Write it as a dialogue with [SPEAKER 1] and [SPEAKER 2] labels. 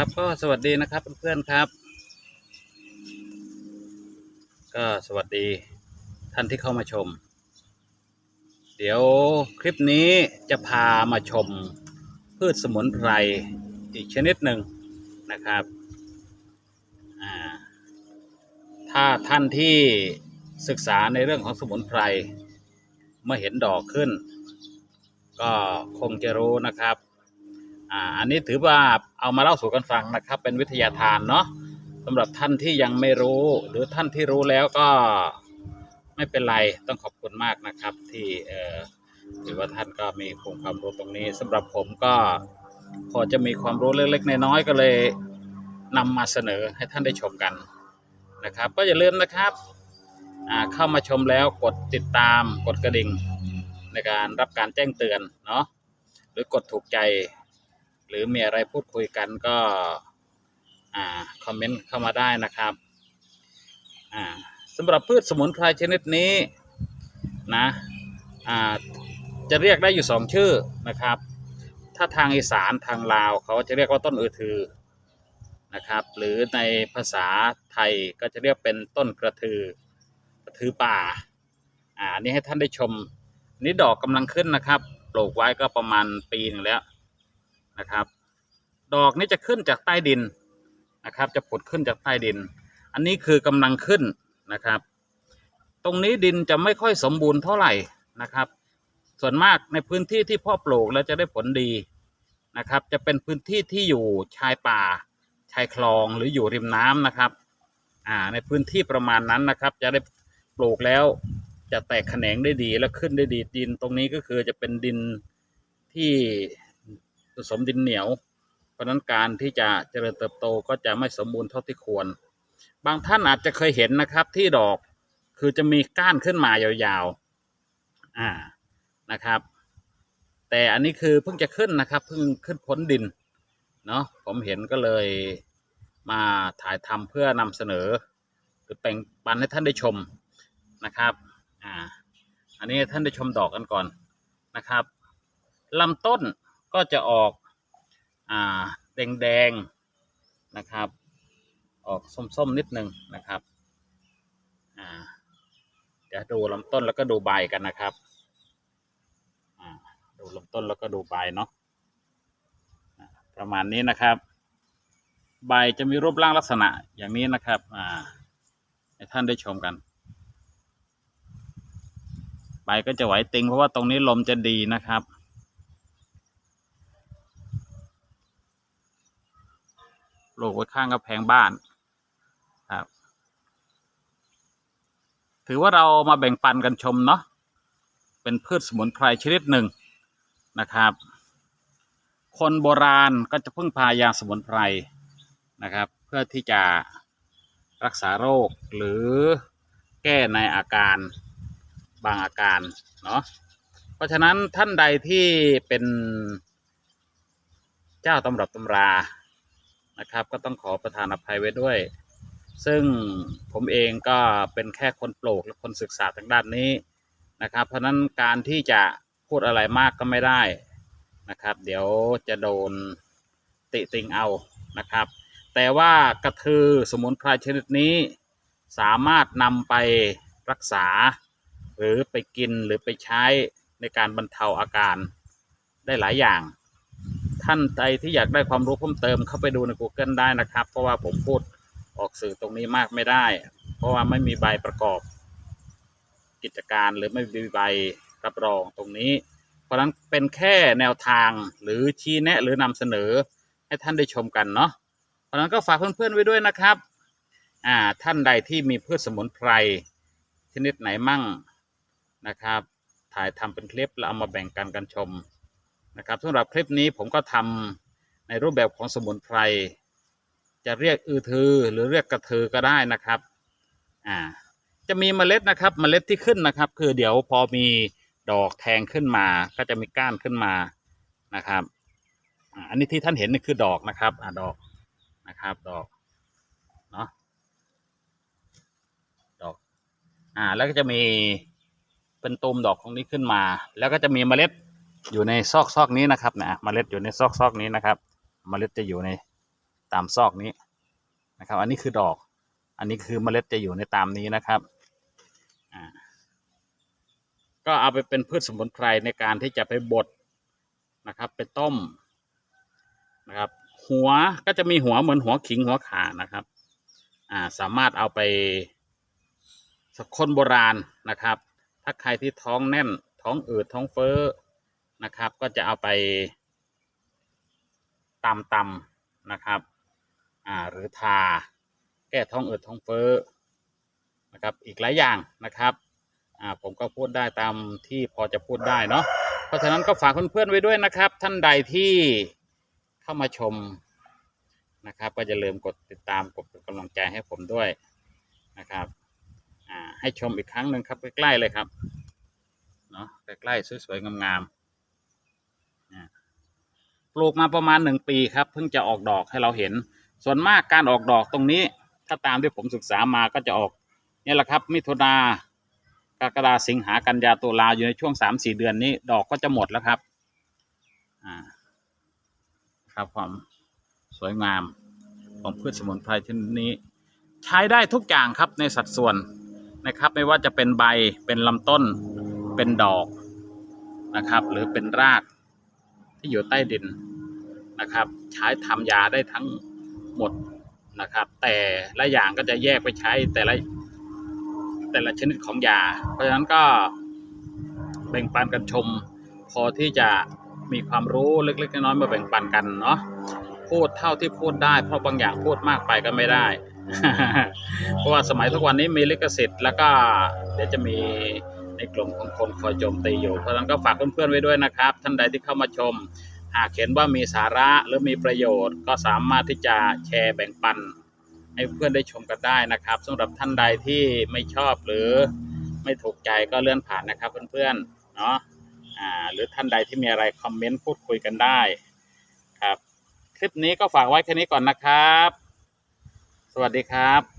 [SPEAKER 1] ครับก็สวัสดีนะครับเพื่อนๆครับ ก็สวัสดีท่านที่เข้ามาชม เดี๋ยวคลิปนี้จะพามาชมพืชสมุนไพรอีกชนิดหนึ่งนะครับถ้าท่านที่ศึกษาในเรื่องของสมุนไพรเมื่อเห็นดอกขึ้น ก็คงจะรู้นะครับ อ่าอันนี้ถือว่าเอามาเล่าสู่กันฟังนะครับ เป็นวิทยาทานเนาะสำหรับท่านที่ยังไม่รู้ หรือท่านที่รู้แล้วก็ไม่เป็นไรต้องขอบคุณมากนะครับ ที่เออถือว่าท่านก็มีองค์ความรู้ตรงนี้สำหรับผมก็พอจะมีความรู้เล็กๆน้อยๆก็เลยนำมาเสนอให้ท่านได้ชมกันนะครับ ก็อย่าลืมนะครับอ่าเข้ามาชมแล้วกดติดตามกดกระดิ่งในการรับการแจ้งเตือนเนาะหรือกดถูกใจ หรือมีอะไรพูดคุยกันก็อ่าคอมเมนต์เข้ามาได้นะครับอ่าสำหรับพืชสมุนไพรชนิดนี้นะอ่าจะเรียกได้อยู่สองชื่อนะครับ ถ้าทางอีสานทางลาวเขาจะเรียกว่าต้นอือทือนะครับ หรือในภาษาไทยก็จะเรียกเป็นต้นกระทือกระทือป่าอ่านนี้ให้ท่านได้ชมนี่ดอกกำลังขึ้นนะครับ ปลูกไว้ก็ประมาณปีหนึงแล้ว นะครับ ดอกนี้จะขึ้นจากใต้ดินนะครับ จะผุดขึ้นจากใต้ดิน อันนี้คือกำลังขึ้นนะครับ ตรงนี้ดินจะไม่ค่อยสมบูรณ์เท่าไหร่นะครับ ส่วนมากในพื้นที่ที่พ่อปลูกแล้วจะได้ผลดีนะครับ จะเป็นพื้นที่ที่อยู่ชายป่า ชายคลองหรืออยู่ริมน้ำนะครับอ่าในพื้นที่ประมาณนั้นนะครับ จะได้ปลูกแล้วจะแตกแขนงได้ดีและขึ้นได้ดีดินตรงนี้ก็คือจะเป็นดินที่ ผสมดินเหนียว เพราะนั้นการที่จะเจริญเติบโตก็จะไม่สมบูรณ์เท่าที่ควร บางท่านอาจจะเคยเห็นนะครับที่ดอกคือจะมีก้านขึ้นมายาวๆอ่านะครับ แต่อันนี้คือเพิ่งจะขึ้นนะครับ เพิ่งขึ้นพ้นดินเนาะผมเห็นก็เลยมาถ่ายทำเพื่อนำเสนอหรือแบ่งปันให้ท่านได้ชมนะครับอ่าอันนี้ท่านได้ชมดอกกันก่อนนะครับลำต้น ก็จะออกอ่าแดงแดงๆนะครับ ออกส้มๆนิดนึงนะครับอ่าเดี๋ยวดูลำต้นแล้วก็ดูใบกันนะครับอ่าดูลำต้นแล้วก็ดูใบเนาะประมาณนี้นะครับ ใบจะมีรูปร่างลักษณะอย่างนี้นะครับอ่าให้ท่านได้ชมกันใบก็จะไหวติงเพราะว่าตรงนี้ลมจะดีนะครับ ปลูกไว้ข้างกำแพงบ้านครับ ถือว่าเรามาแบ่งปันกันชมเนาะเป็นพืชสมุนไพรชนิดหนึ่งนะครับ คนโบราณก็จะพึ่งพายาสมุนไพรนะครับ เพื่อที่จะรักษาโรคหรือแก้ในอาการบางอาการเนาะเพราะฉะนั้นท่านใดที่เป็นเจ้าตำรับตำรา นะครับ ก็ต้องขอประทานอภัยไว้ด้วย ซึ่งผมเองก็เป็นแค่คนปลูกและคนศึกษาทางด้านนี้นะครับ เพราะฉะนั้นการที่จะพูดอะไรมากก็ไม่ได้นะครับ เดี๋ยวจะโดนติติงเอานะครับ แต่ว่ากระทือสมุนไพรชนิดนี้ สามารถนำไปรักษา หรือไปกินหรือไปใช้ในการบรรเทาอาการได้หลายอย่าง ท่านใดที่อยากได้ความรู้เพิ่มเติมเข้าไปดูใน Google ได้นะครับ เพราะว่าผมพูดออกสื่อตรงนี้มากไม่ได้ เพราะว่าไม่มีใบประกอบ กิจการหรือไม่มีใบรับรองตรงนี้ เพราะฉะนั้นเป็นแค่แนวทางหรือชี้แนะหรือนำเสนอให้ท่านได้ชมกันเนาะเพราะฉะนั้นก็ฝากเพื่อนๆไว้ด้วยนะครับอ่าท่านใดที่มีพืชสมุนไพรชนิดไหนมั่งนะครับ ถ่ายทำเป็นคลิปแล้วเอามาแบ่งกันกันชม นะครับสำหรับคลิปนี้ผมก็ทำในรูปแบบของสมุนไพร จะเรียกอือทือหรือเรียกกระทือก็ได้นะครับอ่าจะมีเมล็ดนะครับเมล็ดที่ขึ้นนะครับ คือเดี๋ยวพอมีดอกแทงขึ้นมา ก็จะมีก้านขึ้นมานะครับอ่าอันนี้ที่ท่านเห็นนี่คือดอกนะครับอ่าดอกนะครับ ดอกเนาะดอกอ่าแล้วก็จะมีเป็นตูมดอกของนี้ขึ้นมา แล้วก็จะมีเมล็ด อยู่ในซอกซอกนี้นะครับนะเมล็ดอยู่ในซอกซอกนี้นะครับเมล็ดจะอยู่ในตามซอกนี้นะครับ อันนี้คือดอก อันนี้คือเมล็ดจะอยู่ในตามนี้นะครับอ่าก็เอาไปเป็นพืชสมุนไพรในการที่จะไปบดนะครับ ไปต้มนะครับ หัวก็จะมีหัวเหมือนหัวขิงหัวขานะครับ อ่าสามารถเอาไปสคนโบราณนะครับ ถ้าใครที่ท้องแน่น ท้องอืดท้องเฟ้อ นะครับ ก็จะเอาไปตำตำนะครับ อ่า หรือทา แก้ท้องอืดท้องเฟ้อนะครับ อีกหลายอย่างนะครับ อ่า ผมก็พูดได้ตามที่พอจะพูดได้เนาะ เพราะฉะนั้นก็ฝากเพื่อนๆไว้ด้วยนะครับ ท่านใดที่เข้ามาชมนะครับ ก็อย่าลืมกดติดตามกดเป็นกำลังใจให้ผมด้วยนะครับอ่าให้ชมอีกครั้งหนึ่งครับใกล้ๆเลยครับเนาะใกล้ๆสวยๆงามๆ ปลูกมาประมาณหนึ่งปีครับ เพิ่งจะออกดอกให้เราเห็น ส่วนมากการออกดอกตรงนี้ ถ้าตามที่ผมศึกษามาก็จะออกนี่แหละครับ มิถุนากรกฎาสิงหากันยาตุลาอยู่ในช่วงสามสี่เดือนนี้ ดอกก็จะหมดแล้วครับอ่าครับความสวยงามของพืชสมุนไพรชนิดนี้ ใช้ได้ทุกอย่างครับในสัดส่วนนะครับ ไม่ว่าจะเป็นใบเป็นลำต้นเป็นดอกนะครับ หรือเป็นราก ที่อยู่ใต้ดินนะครับ ใช้ทำยาได้ทั้งหมดนะครับ แต่ละอย่างก็จะแยกไปใช้แต่ละแต่ละชนิดของยา เพราะฉะนั้นก็แบ่งปันกันชม พอที่จะมีความรู้เล็กๆน้อยๆมาแบ่งปันกันเนาะพูดเท่าที่พูดได้ เพราะบางอย่างพูดมากไปก็ไม่ได้ เพราะว่าสมัยทุกวันนี้มีลิขสิทธิ์แล้วก็เดี๋ยวจะมี ในกลุ่มของคนคอยโจมตีอยู่ เพราะฉะนั้นก็ฝากเพื่อนๆไว้ด้วยนะครับ ท่านใดที่เข้ามาชม หากเห็นว่ามีสาระหรือมีประโยชน์ ก็สามารถที่จะแชร์แบ่งปัน ให้เพื่อนได้ชมกันได้นะครับสำหรับท่านใดที่ไม่ชอบหรือไม่ถูกใจก็เลื่อนผ่านนะครับเพื่อนๆเนาะอ่าหรือท่านใดที่มีอะไรคอมเมนต์พูดคุยกันได้ครับ คลิปนี้ก็ฝากไว้แค่นี้ก่อนนะครับ สวัสดีครับ